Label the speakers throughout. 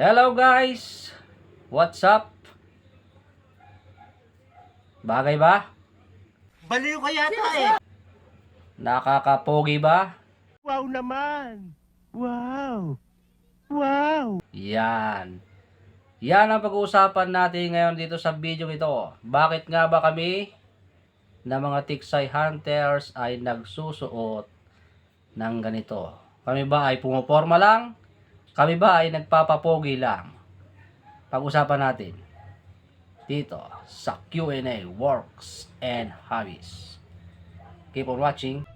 Speaker 1: Hello guys! What's up? Bagay ba?
Speaker 2: Baliw ka yata eh.
Speaker 1: Nakakapogi ba?
Speaker 2: Wow naman. Wow. Wow.
Speaker 1: Yan. Yan ang pag-uusapan natin ngayon dito sa video ito. Bakit nga ba kami na mga Tiksay Hunters ay nagsusuot ng ganito? Kami ba ay pumoporma lang? Kami ba ay nagpapapogi lang? Pag-usapan natin dito sa Q&A Works and Hobbies. Keep on watching.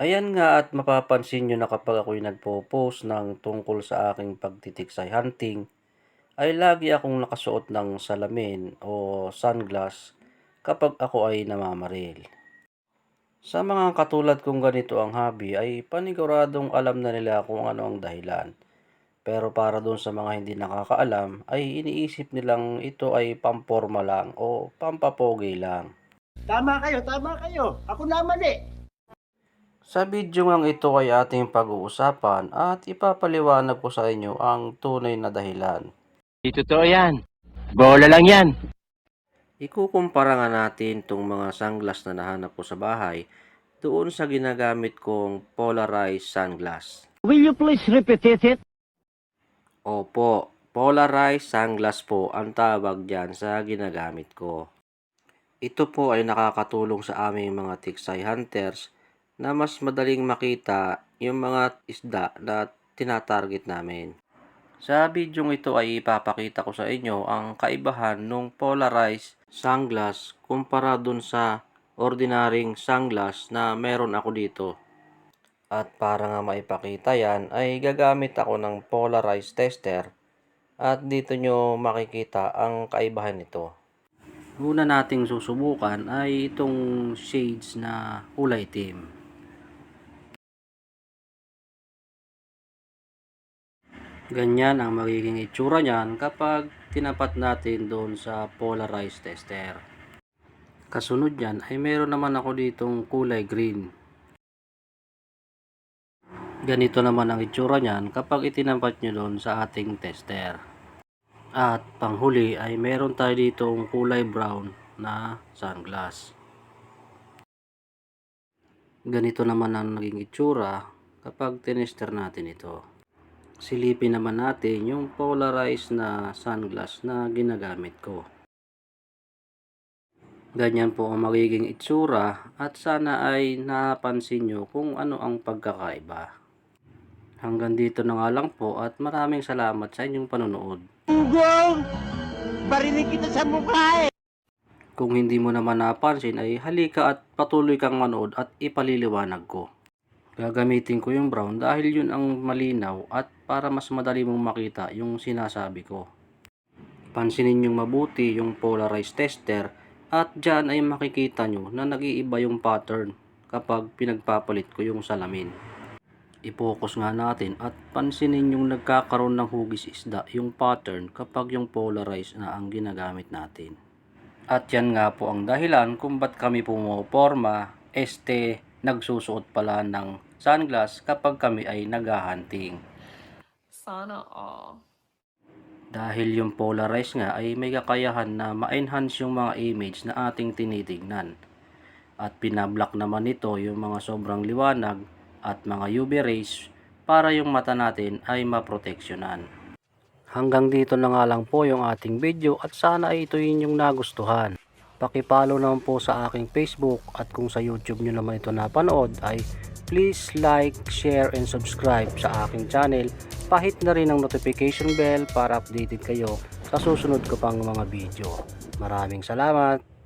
Speaker 1: Ayan nga at mapapansin nyo na kapag ako'y nagpo-post ng tungkol sa aking pagtitiksay hunting, ay lagi akong nakasuot ng salamin o sunglass kapag ako ay namamaril. Sa mga katulad kong ganito ang hobby ay paniguradong alam na nila kung ano ang dahilan. Pero para doon sa mga hindi nakakaalam ay iniisip nilang ito ay pamporma lang o pampapogi lang.
Speaker 2: Tama kayo, tama kayo. Ako naman eh.
Speaker 1: Sa video ngang ito ay ating pag-uusapan at ipapaliwanag ko sa inyo ang tunay na dahilan.
Speaker 2: Di totoo yan. Bola lang yan.
Speaker 1: Ikukumpara nga natin itong mga sunglass na nahanap ko sa bahay doon sa ginagamit kong polarized sunglass.
Speaker 2: Will you please repeat it?
Speaker 1: Opo, polarized sunglass po ang tawag dyan sa ginagamit ko. Ito po ay nakakatulong sa aming mga tiksay hunters na mas madaling makita yung mga isda na tinatarget namin. Sa video ito ay ipapakita ko sa inyo ang kaibahan ng polarized sunglass kumpara dun sa ordinaryong sunglass na meron ako dito. At para nga maipakita yan ay gagamit ako ng polarized tester at dito nyo makikita ang kaibahan nito. Una nating susubukan ay itong shades na kulay itim. Ganyan ang magiging itsura niyan kapag tinapat natin doon sa polarized tester. Kasunod yan ay meron naman ako ditong kulay green. Ganito naman ang itsura niyan kapag itinapat nyo doon sa ating tester. At panghuli ay meron tayo ditong kulay brown na sunglass. Ganito naman ang naging itsura kapag tinester natin ito. Silipin naman natin yung polarized na sunglass na ginagamit ko. Ganyan po ang magiging itsura at sana ay napansin nyo kung ano ang pagkakaiba. Hanggang dito na nga lang po at maraming salamat sa inyong panonood.
Speaker 2: Ugong! Barinig kita sa mukha eh.
Speaker 1: Kung hindi mo naman napansin ay halika at patuloy kang manood at ipaliliwanag ko. Gagamitin ko yung brown dahil yun ang malinaw at para mas madali mong makita yung sinasabi ko. Pansinin yung mabuti yung polarized tester at dyan ay makikita nyo na nag-iiba yung pattern kapag pinagpapalit ko yung salamin. I-focus nga natin at pansinin yung nagkakaroon ng hugis isda yung pattern kapag yung polarized na ang ginagamit natin. At yan nga po ang dahilan kung ba't kami pumoporma, este, nagsusuot pala ng sunglass kapag kami ay naghahunting.
Speaker 3: Sana all.
Speaker 1: Dahil yung polarized nga ay may kakayahan na ma-enhance yung mga image na ating tinitignan. At pinablock naman ito yung mga sobrang liwanag at mga UV rays para yung mata natin ay maproteksyonan. Hanggang dito na nga lang po yung ating video at sana ay ito yun yung nagustuhan. Pakipalo naman po sa aking Facebook at kung sa YouTube nyo naman ito napanood ay please like, share, and subscribe sa aking channel. Pahit na rin ang notification bell para updated kayo sa susunod ko pang mga video. Maraming salamat!